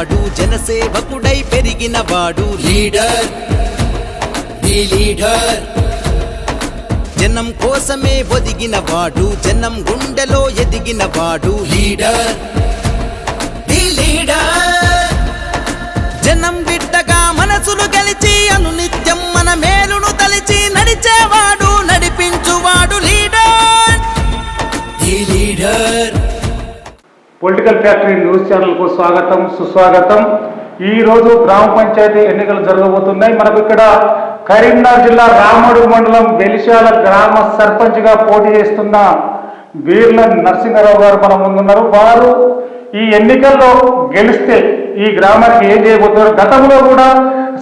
వాడు జనసేవకుడై పెరిగిన వాడు లీడర్. The leader. జనం కోసమే ఒదిగిన వాడు జనం గుండెలో ఎదిగిన వాడు లీడర్. The leader. జనం బిడ్డగా మనసులు గెలిచి అనునిత్యం మన మేలును తలిచి నడిచేవాడు నడిపించువాడు పొలిటికల్ ఫ్యాక్టరీ న్యూస్ ఛానల్కు స్వాగతం సుస్వాగతం. ఈరోజు గ్రామ పంచాయతీ ఎన్నికలు జరగబోతున్నాయి. మనకు ఇక్కడ కరీంనగర్ జిల్లా రామడు మండలం వెలిశాల గ్రామ సర్పంచ్గా పోటీ చేస్తున్న వీర్ల నరసింహారావు గారు మన ముందున్నారు. వారు ఈ ఎన్నికల్లో గెలిస్తే ఈ గ్రామానికి ఏం చేయబోతున్నారు? గతంలో కూడా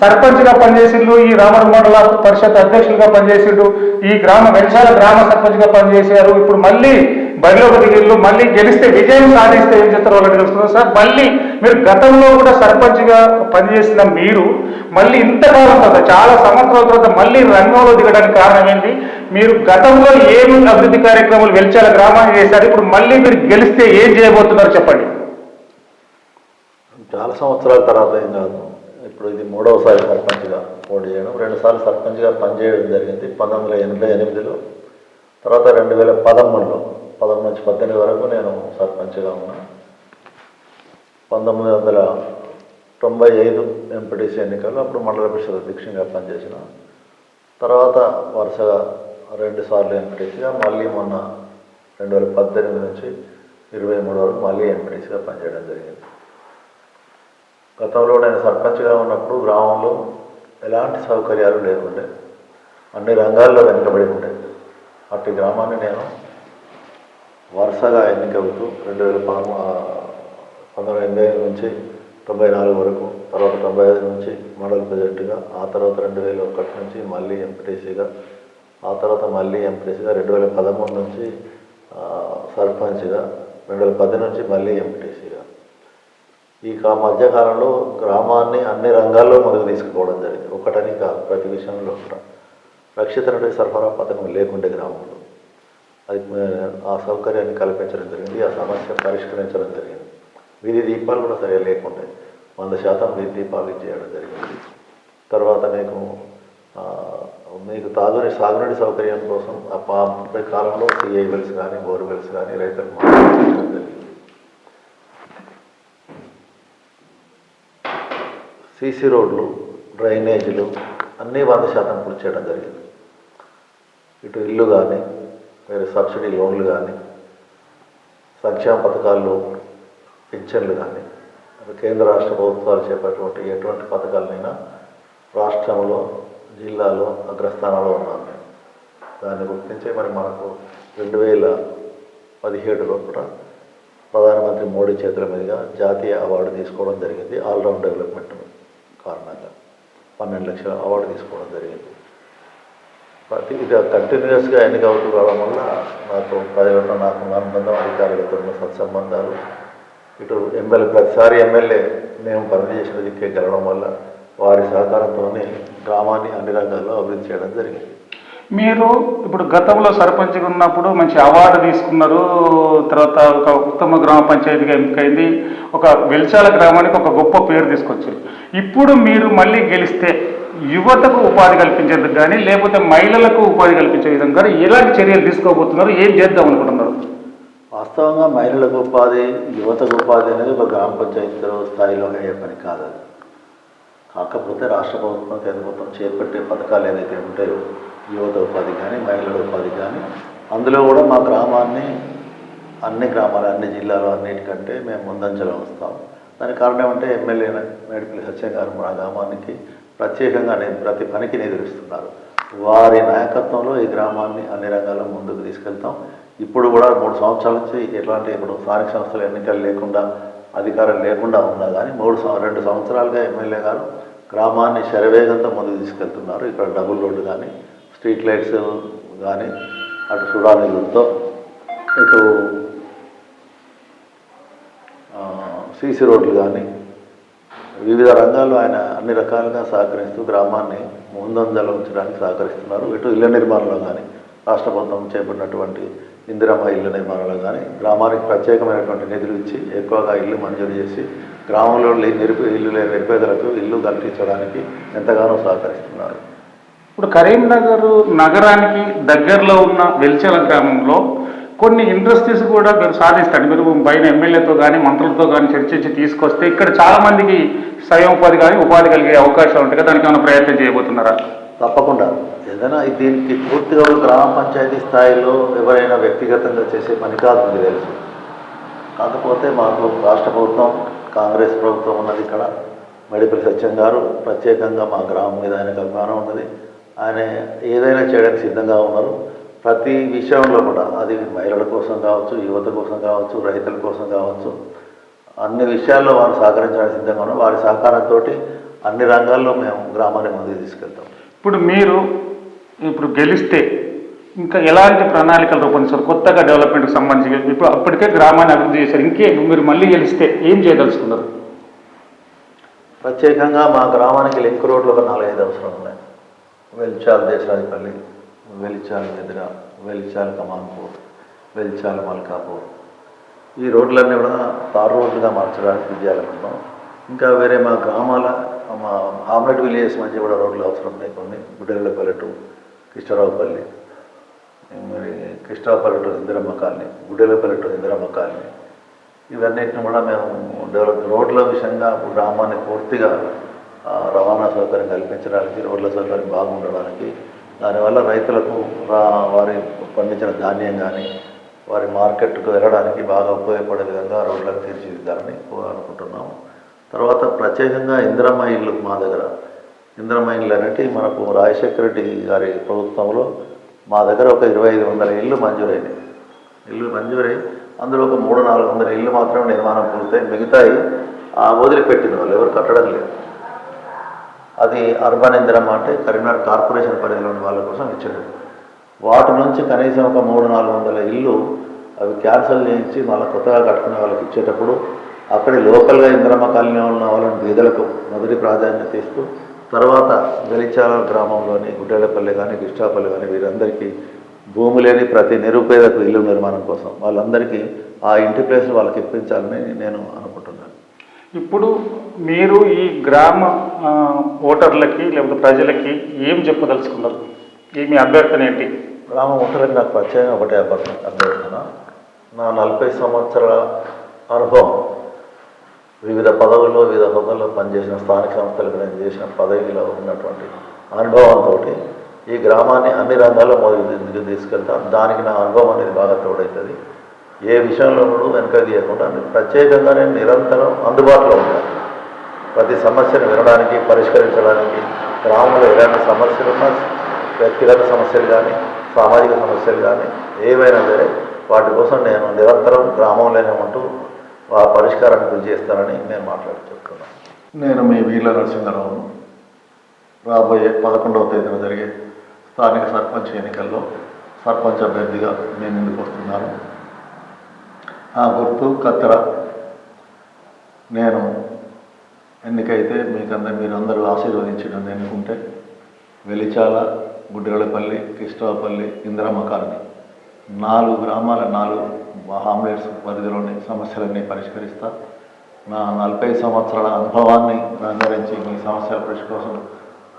సర్పంచ్గా పనిచేసిండు ఈ రామడు మండల పరిషత్ అధ్యక్షులుగా పనిచేసిండు ఈ గ్రామ వెలిశాల గ్రామ సర్పంచ్గా పనిచేశారు. ఇప్పుడు మళ్ళీ బరిలోకి దిగిళ్ళు మళ్ళీ గెలిస్తే విజయం సాధిస్తే ఏం చేస్తారో వాళ్ళకి తెలుస్తుంది? సార్ మళ్ళీ మీరు గతంలో కూడా సర్పంచ్గా పనిచేసిన మీరు మళ్ళీ ఇంతకాలం తర్వాత చాలా సంవత్సరాల తర్వాత మళ్ళీ రంగంలో దిగడానికి కారణం ఏంటి? మీరు గతంలో ఏమి అభివృద్ధి కార్యక్రమాలు వెలిచాల గ్రామాన్ని చేశారు ఇప్పుడు మళ్ళీ మీరు గెలిస్తే ఏం చేయబోతున్నారు చెప్పండి. చాలా సంవత్సరాల తర్వాత ఏం కాదు. ఇప్పుడు ఇది మూడవసారి సర్పంచ్గా పోటీ చేయడం రెండుసార్లు సర్పంచ్గా పనిచేయడం జరిగింది. పంతొమ్మిది వందల ఎనభై ఎనిమిదిలో తర్వాత రెండు వేల పదమూడులో. పదమూడు నుంచి పద్దెనిమిది వరకు నేను సర్పంచ్గా ఉన్నా. పంతొమ్మిది వందల తొంభై ఐదు ఎంపీటీసీ ఎన్నికల్లో అప్పుడు మండల పరిషత్ అధ్యక్షునిగా పనిచేసిన. తర్వాత వరుసగా రెండు సార్లు ఎంపీటీసీగా మళ్ళీ మొన్న రెండు వేల పద్దెనిమిది నుంచి ఇరవై మూడు వరకు మళ్ళీ ఎంపీటీసీగా పనిచేయడం జరిగింది. గతంలో నేను సర్పంచ్గా ఉన్నప్పుడు గ్రామంలో ఎలాంటి సౌకర్యాలు లేకుండే అన్ని రంగాల్లో వెనుకబడి ఉండే. అట్టి గ్రామాన్ని నేను వరుసగా ఎన్నికవుతూ రెండు వేల పదమూ పంతొమ్మిది ఎనభై ఐదు నుంచి తొంభై నాలుగు వరకు తర్వాత తొంభై ఐదు నుంచి మండల ప్రెసిడెంట్గా ఆ తర్వాత రెండు వేల ఒకటి నుంచి మళ్ళీ ఎంపీటీసీగా ఆ తర్వాత మళ్ళీ ఎంపీటీసీగా రెండు వేల పదమూడు నుంచి సర్పంచ్గా రెండు వేల పది నుంచి మళ్ళీ ఎంపీటీసీగా. ఈ కా- మధ్యకాలంలో గ్రామాన్ని అన్ని రంగాల్లో ముందుకు తీసుకుపోవడం జరిగింది. ఒకటని కాదు ప్రతి విషయంలో కూడా. రక్షిత నటి సరఫరా పథకం లేకుండే గ్రామంలో. అది ఆ, సౌకర్యాన్ని కల్పించడం జరిగింది ఆ సమస్య పరిష్కరించడం జరిగింది. వీధి దీపాలు కూడా సరిగా లేకుంటే వంద శాతం వీధి దీపాలు ఇచ్చేయడం జరిగింది. తర్వాత మీకు మీకు తాగుని సాగునీటి సౌకర్యం కోసం ఆ పా కాలంలో సిఐ వెల్స్ కానీ బోర్వెల్స్ కానీ రైతులకు మార్గదర్శనం జరిగింది. సీసీ రోడ్లు డ్రైనేజీలు అన్నీ వంద శాతం పూర్తి చేయడం జరిగింది. ఇటు ఇల్లు కానీ వేరే సబ్సిడీ లోన్లు కానీ సంక్షేమ పథకాలు పింఛన్లు కానీ కేంద్ర రాష్ట్ర ప్రభుత్వాలు చేపట్టినటువంటి ఎటువంటి పథకాలనైనా రాష్ట్రంలో జిల్లాలో అగ్రస్థానంలో ఉన్నాం మేము. దాన్ని గుర్తించే మరి మనకు రెండు వేల పదిహేడులో కూడా ప్రధానమంత్రి మోడీ చేతుల మీదుగా జాతీయ అవార్డు తీసుకోవడం జరిగింది. ఆల్రౌండ్ డెవలప్మెంట్ కారణంగా పన్నెండు లక్షల అవార్డు తీసుకోవడం జరిగింది. ఇది కంటిన్యూస్గా ఎన్నిక అవుతూ రావడం వల్ల నాకు ప్రజలతో నాకు అనుబంధం అధికారులతో ఉన్న సత్సంబంధాలు ఇటు ఎమ్మెల్యే ప్రతిసారి ఎమ్మెల్యే మేము పనిచేసిన దిక్కే గెలవడం వల్ల వారి సహకారంతోనే గ్రామాన్ని అన్ని రంగాల్లో అభివృద్ధి చేయడం జరిగింది. మీరు ఇప్పుడు గతంలో సర్పంచ్గా ఉన్నప్పుడు మంచి అవార్డు తీసుకున్నారు తర్వాత ఒక ఉత్తమ గ్రామ పంచాయతీగా ఎంపికైంది ఒక వెల్చాల గ్రామానికి ఒక గొప్ప పేరు తీసుకొచ్చారు. ఇప్పుడు మీరు మళ్ళీ గెలిస్తే యువతకు ఉపాధి కల్పించేందుకు కానీ లేకపోతే మహిళలకు ఉపాధి కల్పించే విధంగా కానీ ఎలాంటి చర్యలు తీసుకోబోతున్నారు? ఏం చేద్దాం అనుకుంటున్నారు? వాస్తవంగా మహిళలకు ఉపాధి యువతకు ఉపాధి అనేది ఒక గ్రామ పంచాయతీ స్థాయిలో అయ్యే పని కాదు కాకపోతే రాష్ట్ర ప్రభుత్వం కేంద్ర ప్రభుత్వం చేపట్టే పథకాలు ఏదైతే ఉంటాయో యువత ఉపాధి కానీ మహిళల ఉపాధి కానీ అందులో కూడా మా గ్రామాన్ని అన్ని గ్రామాలు అన్ని జిల్లాలు అన్నిటికంటే మేము ముందంజలో వస్తాం. దానికి కారణం ఏమంటే ఎమ్మెల్యే మేడిపల్లి సత్యం గారు మా గ్రామానికి ప్రత్యేకంగా నేను ప్రతి పనికి నిధులిస్తున్నారు వారి నాయకత్వంలో ఈ గ్రామాన్ని అన్ని రంగాల్లో ముందుకు తీసుకెళ్తాం. ఇప్పుడు కూడా మూడు సంవత్సరాల నుంచి ఎట్లాంటి ఇప్పుడు స్థానిక సంస్థల ఎన్నికలు లేకుండా అధికారం లేకుండా ఉన్నా కానీ మూడు రెండు సంవత్సరాలుగా ఎమ్మెల్యే గారు గ్రామాన్ని శరవేగంతో ముందుకు తీసుకెళ్తున్నారు. ఇక్కడ డబుల్ రోడ్డు కానీ స్ట్రీట్ లైట్స్ కానీ అటు సుడానిలతో ఇటు సీసీ రోడ్లు కానీ వివిధ రంగాల్లో ఆయన అన్ని రకాలుగా సహకరిస్తూ గ్రామాన్ని ముందంజలో ఉంచడానికి సహకరిస్తున్నారు. ఇటు ఇళ్ళ నిర్మాణంలో కానీ రాష్ట్ర ప్రభుత్వం చేపట్టినటువంటి ఇందిరమ్మ ఇళ్ళ నిర్మాణంలో కానీ గ్రామానికి ప్రత్యేకమైనటువంటి నిధులు ఇచ్చి ఎక్కువగా ఇల్లు మంజూరు చేసి గ్రామంలో నిరుపే ఇల్లు లేని నిరుపేదలకు ఇల్లు కల్పించడానికి ఎంతగానో సహకరిస్తున్నారు. ఇప్పుడు కరీంనగర్ నగరానికి దగ్గరలో ఉన్న వెల్చెల గ్రామంలో కొన్ని ఇండస్ట్రీస్ కూడా మీరు సాధిస్తాడు. మీరు పైన ఎమ్మెల్యేతో కానీ మంత్రులతో కానీ చర్చించి తీసుకొస్తే ఇక్కడ చాలామందికి స్వయం ఉపాధి కానీ ఉపాధి కలిగే అవకాశాలు ఉంటాయి కదా దానికి ఏమైనా ప్రయత్నం చేయబోతున్నారా? తప్పకుండా. ఏదైనా దీనికి పూర్తిగా గ్రామ పంచాయతీ స్థాయిలో ఎవరైనా వ్యక్తిగతంగా చేసే పని కాదు మీకు తెలుసు. కాకపోతే మాకు రాష్ట్ర ప్రభుత్వం కాంగ్రెస్ ప్రభుత్వం ఉన్నది ఇక్కడ. మెడిపల్లి సత్యం గారు ప్రత్యేకంగా మా గ్రామం మీద ఆయనకు అభిమానం ఉన్నది. ఆయన ఏదైనా చేయడానికి సిద్ధంగా ఉన్నారు. ప్రతి విషయంలో కూడా అది మహిళల కోసం కావచ్చు యువత కోసం కావచ్చు రైతుల కోసం కావచ్చు అన్ని విషయాల్లో వారు సహకరించడానికి సిద్ధంగా ఉన్నారు. వారి సహకారంతో అన్ని రంగాల్లో మేము గ్రామాన్ని ముందుకు తీసుకెళ్తాం. ఇప్పుడు మీరు ఇప్పుడు గెలిస్తే ఇంకా ఎలాంటి ప్రణాళికలు రూపొందిస్తారు? కొత్తగా డెవలప్మెంట్కి సంబంధించి ఇప్పుడు అప్పటికే గ్రామాన్ని అభివృద్ధి చేశారు. ఇంకే మీరు మళ్ళీ గెలిస్తే ఏం చేయదలుచుకున్నారు? ప్రత్యేకంగా మా గ్రామానికి లింక్ రోడ్లు ఒక నాలుగైదు అవసరం ఉన్నాయి. వెల్చాల్ దేశరాజపల్లి వెలిచాలు ఎదుర వెలిచాలు కమాన్పూర్ వెలిచాలు మల్కాపూర్. ఈ రోడ్లన్నీ కూడా తారు రోడ్లుగా మార్చడానికి కృషి చేయాలనుకుంటున్నాం ఇంకా వేరే మా గ్రామాల మా ఆమ్లెట్ విలేజెస్ మధ్య కూడా రోడ్లు అవసరం ఉన్నాయి కొన్ని. గుడ్డెలపల్లి టు కృష్ణరావుపల్లి మరి Krishnaraopalli to Indiramma colony Guddelapalli to Indiramma colony. ఇవన్నిటిని కూడా మేము డెవలప్ రోడ్ల విషయంగా గ్రామాన్ని పూర్తిగా రవాణా సౌకర్యం కల్పించడానికి రోడ్ల సౌకర్యం బాగుండడానికి దానివల్ల రైతులకు వారి పండించిన ధాన్యం కానీ వారి మార్కెట్కు వెళ్ళడానికి బాగా ఉపయోగపడే విధంగా రోడ్లను తీర్చిదిద్దాలని అనుకుంటున్నాము తర్వాత ప్రత్యేకంగా ఇందిరమ్మ ఇల్లు మా దగ్గర. ఇందిరమ్మ ఇల్లు అనేటివి మనకు రాజశేఖర రెడ్డి గారి ప్రభుత్వంలో మా దగ్గర ఒక ఇరవై ఐదు వందల ఇల్లు మంజూరైనాయి ఇల్లు మంజూరై అందులో ఒక మూడు నాలుగు వందల ఇల్లు మాత్రమే నిర్మాణం పూర్తయి మిగతాయి ఆ వదిలిపెట్టిన వాళ్ళు ఎవరు కట్టడం లేదు. అది అర్బన్ ఇందిరమ్మ అంటే కరీంనగర్ కార్పొరేషన్ పరిధిలోని వాళ్ళ కోసం ఇచ్చాడు వాటి నుంచి కనీసం ఒక మూడు నాలుగు వందల ఇల్లు అవి క్యాన్సిల్ చేయించి మళ్ళీ కొత్తగా కట్టుకునే వాళ్ళకి ఇచ్చేటప్పుడు అక్కడి లోకల్గా ఇందిరమ్మ కాలనీ ఉన్న వాళ్ళని బీదలకు మొదటి ప్రాధాన్యత ఇస్తూ తర్వాత గలిచాల గ్రామంలోని గుడ్డేలపల్లి కానీ కృష్ణాపల్లి కానీ వీరందరికీ భూమి లేని ప్రతి నిరుపేదకు ఇల్లు నిర్మాణం కోసం వాళ్ళందరికీ ఆ ఇంటి ప్లేస్ వాళ్ళకి ఇప్పించాలని నేను అనుకుంటున్నాను. ఇప్పుడు మీరు ఈ గ్రామ ఓటర్లకి లేకపోతే ప్రజలకి ఏం చెప్పదలుచుకున్నారు? ఈ మీ అభ్యర్థన ఏంటి? గ్రామ ఓటర్లకు నాకు పరిచయం ఒకటే అభ్యర్థన అభ్యర్థన. నా నలభై సంవత్సరాల అనుభవం. వివిధ పదవుల్లో వివిధ హోదాల్లో పనిచేసిన స్థానిక సంస్థలకు నేను చేసిన పదవిలో ఉన్నటువంటి అనుభవంతో ఈ గ్రామాన్ని అన్ని రంగాల్లో మొదలు తీసుకెళ్తాను దానికి నా అనుభవం అనేది బాగా తోడవుతుంది ఏ విషయంలో కూడా వెనక తీయకుండా ప్రత్యేకంగా నేను నిరంతరం అందుబాటులో ఉంటాను ప్రతి సమస్యను వినడానికి పరిష్కరించడానికి గ్రామంలో ఎలాంటి సమస్యలు ఉన్నా వ్యక్తిగత సమస్యలు కానీ సామాజిక సమస్యలు కానీ ఏవైనా సరే వాటి కోసం నేను నిరంతరం గ్రామంలోనే ఉంటూ ఆ పరిష్కారాన్ని కృషి చేస్తానని నేను మాట్లాడి చెప్తున్నాను. నేను మీ వీళ్ళ నరసింహరావును రాబోయే పదకొండవ తేదీన జరిగే స్థానిక సర్పంచ్ ఎన్నికల్లో సర్పంచ్ అభ్యర్థిగా నేను ముందుకు వస్తున్నాను? ఆ గుర్తు కత్తెర నేను ఎన్నికైతే మీకందరూ మీరందరూ ఆశీర్వదించడం నన్ను ఎన్నుకుంటే వెలిచాల గుడ్డెలపల్లి కృష్ణాపల్లి ఇందిరమ్మ కాలనీ. నాలుగు గ్రామాల నాలుగు హామ్లెట్స్ పరిధిలోని సమస్యలన్నీ పరిష్కరిస్తా. నా నలభై సంవత్సరాల అనుభవాన్ని రంగరించి మీ సమస్యల పరిష్కోసం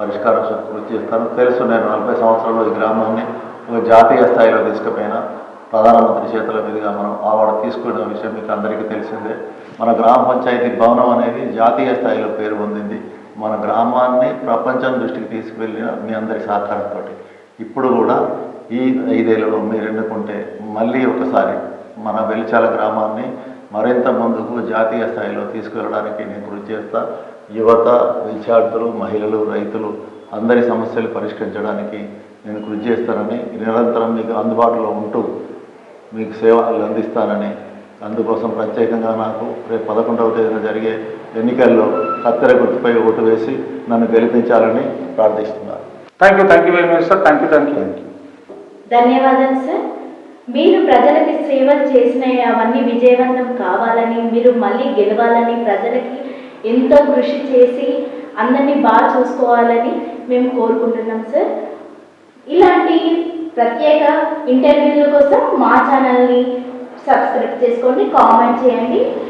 పరిష్కారం కృషి చేస్తాను. తెలుసు నేను నలభై సంవత్సరాల్లో ఈ గ్రామాన్ని ఒక జాతీయ స్థాయిలో తీసుకుపోయినా. ప్రధానమంత్రి చేతుల మీదుగా మనం అవార్డు తీసుకున్న విషయం మీకు అందరికీ తెలిసిందే. మన గ్రామ పంచాయతీ భవనం అనేది జాతీయ స్థాయిలో పేరు పొందింది. మన గ్రామాన్ని ప్రపంచం దృష్టికి తీసుకువెళ్ళిన మీ అందరి సహకారంతో ఇప్పుడు కూడా ఈ ఐదేళ్ళలో మీరు ఎన్నుకుంటే మళ్ళీ ఒకసారి మన వెలిచాల గ్రామాన్ని మరింత ముందుకు జాతీయ స్థాయిలో తీసుకువెళ్ళడానికి నేను కృషి చేస్తా. యువత విద్యార్థులు మహిళలు రైతులు అందరి సమస్యలు పరిష్కరించడానికి నేను కృషి చేస్తానని నిరంతరం మీకు అందుబాటులో ఉంటూ మీకు సేవలు అందిస్తానని అందుకోసం ప్రత్యేకంగా నాకు రేపు పదకొండవ తేదీన జరిగే ఎన్నికల్లో కత్తెర గుర్తుపై ఓటు వేసి నన్ను గెలిపించాలని ప్రార్థిస్తున్నాను thank you thank you very much sir thank you thank you ధన్యవాదాలు సార్ మీరు ప్రజలకి సేవలు చేసిన అవన్నీ విజయవంతం కావాలని మీరు మళ్ళీ గెలవాలని ప్రజలకి ఎంతో కృషి చేసి అందరినీ బాగా చూసుకోవాలని మేము కోరుకుంటున్నాం సార్ ఇలాంటి ప్రత్యేక ఇంటర్వ్యూల కోసం మా ఛానల్ని సబ్స్క్రైబ్ చేసుకోండి కామెంట్ చేయండి.